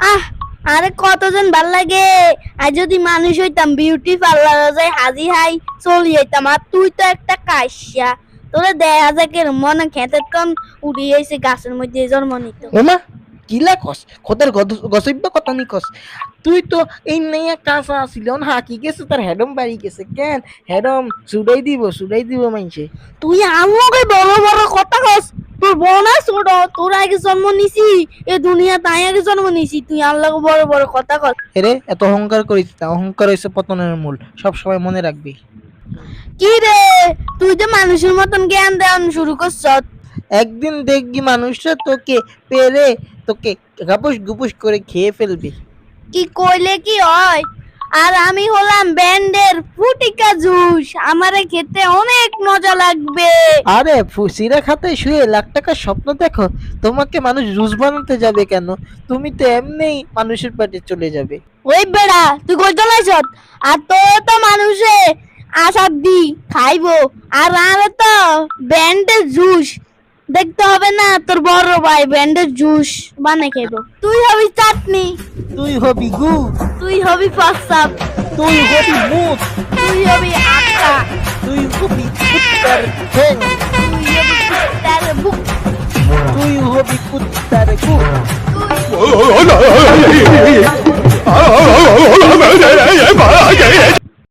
আহ, আরে কতজন ভালো লাগে? আর যদি মানুষ হইতাম বিউটি পার্লার যাই হাজি হাই, চলি হইতাম। আর তুই তো একটা কাশিয়া। তোরে দেখা যায় কেন মনে খেতে কম উড়ি এসে গাছের মধ্যে জন্ম নিত। কিলা কস? খোদার গসইব কথা নি কস? তুই তো এই নেয়া কাঁচা আসিল হাকি গেছে তার হেডম বাড়ি গেছে। কেন? হেডম সুডাই দিব সুডাই দিব মাইনছে। তুই আমাকে বড় বড় কথা কস। তোর বোন ছোট তোর আগে জন্ম নিছি। এ দুনিয়া তাই আগে জন্ম নিছি। তুই আল্লাহকে বড় বড় কথা কস। এরে এত অহংকার করিস না। অহংকার হয়েছে পতনের মূল। সব সময় মনে রাখবি কি রে তুই তো মানুষের মতন জ্ঞান দেওয়ান শুরু করছ একদিন দেখবি মানুষরা তোকে পেরে তোকে গাপুস গুপুস করে খেয়ে ফেলবে। কি কইলে কি হয়? আর আমি হলাম ব্যান্ডের ফুটিকা জুস। আমারে খেতে অনেক মজা লাগবে। আরে ফুসিরা খাতে শুয়ে লাখ টাকার স্বপ্ন দেখো তোমাকে মানুষ জুস বানাতে যাবে কেন? তুমি তো এমনিই মানুষের পেটে চলে যাবে। ওই বেড়া তুই কই চলাইছ আর তো তো মানুষে আশা দি খাইবো। আর আরে তো ব্যান্ডের জুস দেখতে হবে না তোর বড় ভাই ব্যান্ডের জুস বানাই খাইবো তুই হবি চাটনি তুই হবি গু তুই হবি প্রস্তাব তুই হবি মুখ তুই হবি আত্মা তুই হবি কুত্তার ঠ্যাং তুই হবি কুত্তার বুক তুই হবি কুত্তার গু তুই